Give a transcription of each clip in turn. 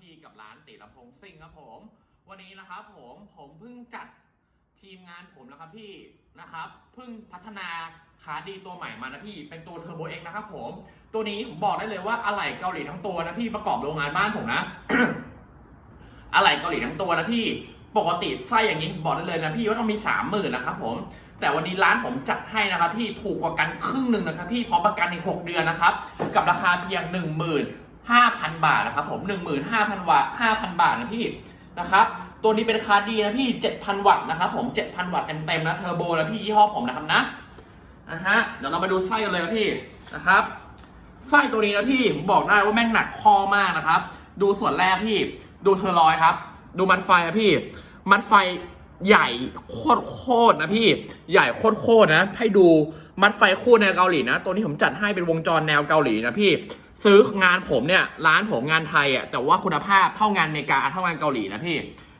พี่กับร้านติลำพงซิ่งครับผม วันนี้นะครับผมผมเพิ่งจัดทีมงานผมนะครับพี่นะครับเพิ่งพัฒนาขาดีตัวใหม่มานะพี่เป็นตัวเทอร์โบเอ็กนะครับผมตัวนี้ผมบอกได้เลยว่าอะไหล่เกาหลีทั้งตัวนะพี่ประกอบโรงงานบ้านผมนะ อะไหล่เกาหลีทั้งตัวนะพี่ปกติไส้อย่างนี้ผมบอกได้เลยนะพี่ว่าต้องมีสามหมื่นนะครับผมแต่วันนี้ร้านผมจัดให้นะครับพี่ถูกกว่ากันครึ่งหนึ่งนะครับพี่พร้อมประกันอีกหกเดือนนะครับ กับราคาเพียงหนึ่งหมื่น ห้าพันบาทนะครับผมหนึ่งหมื่นห้าพันวัตห้าพันบาทนะพี่นะครับตัวนี้เป็นคาร์ดีนะพี่เจ็ดพันวัตต์นะครับผมเจ็ดพันวัตต์เต็มๆนะเทอร์โบนะพี่ยี่ห้อผมนะครับนะนะฮะเดี๋ยวเรามาดูไส้กันเลยนะพี่นะครับไส้ตัวนี้นะพี่ผมบอกได้ว่าแม่งหนักคอมากนะครับ ดูส่วนแรกพี่ดูเทอร์ลอยครับ ดูมัดไฟนะพี่ มัดไฟใหญ่โคตรโคตรนะพี่ใหญ่โคตรโคตรนะ ให้ดู มัดไฟคู่แนวเกาหลีนะ ตัวนี้ผมจัดให้เป็นวงจรแนวเกาหลีนะพี่ ซื้องานผมเนี่ยร้านผมงานไทยอะแต่ว่าคุณภาพเท่างานอเมริกาเท่างานเกาหลีนะพี่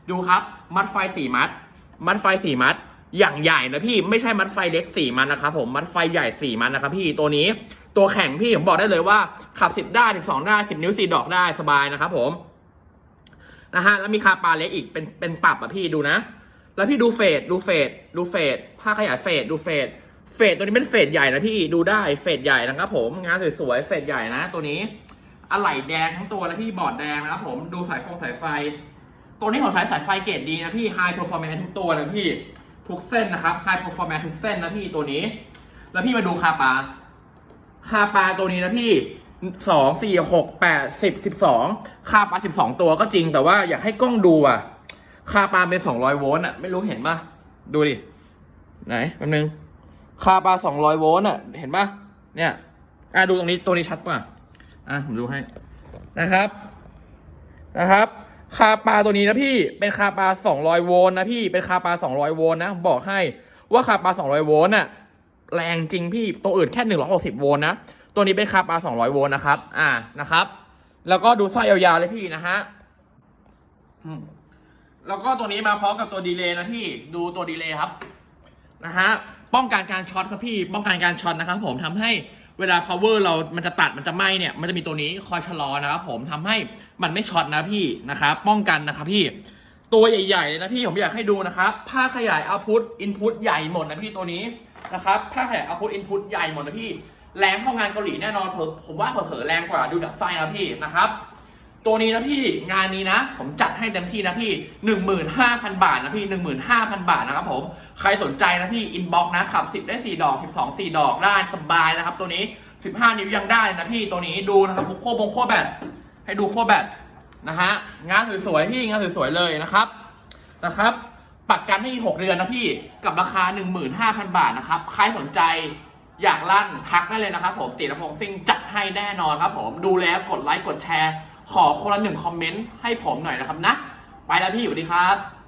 ดูครับมัดไฟสี่มัด มัดไฟสี่มัด อย่างใหญ่นะพี่ไม่ใช่มัดไฟเล็กสี่มัดนะครับผมมัดไฟใหญ่สี่มัดนะครับพี่ตัวนี้ตัวแข็งพี่ผมบอกได้เลยว่าขับสิบได้สิบสองได้สิบนิ้วสี่ดอกได้สบายนะครับผมนะฮะแล้วมีคาปาเล็กอีกเป็นเป็นปรับอะพี่ดูนะ แล้วพี่ดูเฟดดูเฟดดูเฟดผ้าขยายเฟดดูเฟด เฟดตัวนี้เป็นเฟดใหญ่นะพี่ดูได้เฟดใหญ่นะครับผมงานสวยๆเฟดใหญ่นะ ตัวนี้อะไหล่แดงทั้งตัวนะพี่บอร์ดแดงนะครับผมดูสายฟงสายไฟ ตัวนี้ของสายสายไฟเกรดดีนะพี่ High Performance ทุกตัวนะพี่ทุกเส้นนะครับ High Performance ทุกเส้นนะพี่ตัวนี้ แล้วพี่มาดูคาปาคาปาตัวนี้นะพี่สองสี่หกแปดสิบสิบสองคาปาสิบสองตัวก็จริงแต่ว่าอยากให้กล้องดูอะคาปาเป็นสองร้อยโวลต์อะไม่รู้เห็นปะดูดิ ไหนแป๊บนึง คาปาสองร้อยโวลต์อะ เห็นปะเนี่ยอะดูตรงนี้ตัวนี้ชัดป่ะอะผมดูให้นะครับ นะครับ คาปาตัวนี้นะพี่เป็นคาปา200โวลต์นะพี่เป็นคาปา200โวลต์นะบอกให้ว่าคาปา200โวลต์น่ะแรงจริงพี่ตัวอื่นแค่160โวลต์นะตัวนี้เป็นคาปา200โวลต์นะครับ อ่านะครับ แล้วก็ดูไส้ยยาวๆเลยพี่นะฮะแล้วก็ตัวนี้มาพร้อมกับตัวดีเลย์นะพี่ ดูตัวดีเลย์ครับ นะฮะ ป้องกันการช็อตครับพี่ ป้องกันการช็อตนะครับผมทำให้เวลา power เรา มันจะตัด มันจะไหม้เนี่ย มันจะมีตัวนี้คอยชะลอนะครับผมทำให้มันไม่ช็อตนะพี่นะครับ ป้องกันนะครับพี่ ตัวใหญ่ๆเลยนะพี่ ผมอยากให้ดูนะครับผ้าขยาย output input ใหญ่หมดนะพี่ตัวนี้นะครับผ้าขยาย output input ใหญ่หมดนะพี่ แรงเท่างานเกาหลีแน่นอนเผอผมว่าเผลอแรงกว่าดูจากไส้นะพี่นะครับ ตัวนี้นะพี่งานนี้นะ ผมจัดให้เต็มที่นะพี่ 15,000 บาทนะพี่ 15,000 บาทนะครับผมใครสนใจนะพี่อินบ็อกนะขับ 10 ได้ 4 ดอก 12 4 ดอกได้สบายนะครับ ตัวนี้ 15 นิ้วยังได้นะพี่ตัวนี้ดูนะครับโค้บงโค้แบตให้ดูโค้แบตนะฮะงานสวยๆพี่งานสวยๆเลยนะครับนะครับประกันให้อีก6เดือนนะพี่กับราคา 15,000 บาทนะครับใครสนใจอยากลั่นทักได้เลยนะครับผมตีรพงษ์ซิ่งจัดให้แน่นอนครับผมดูแล้วกดไลค์กดแชร์ ขอคนละหนึ่งคอมเมนต์ให้ผมหน่อยนะครับนะ ไปแล้วพี่สวัสดีครับ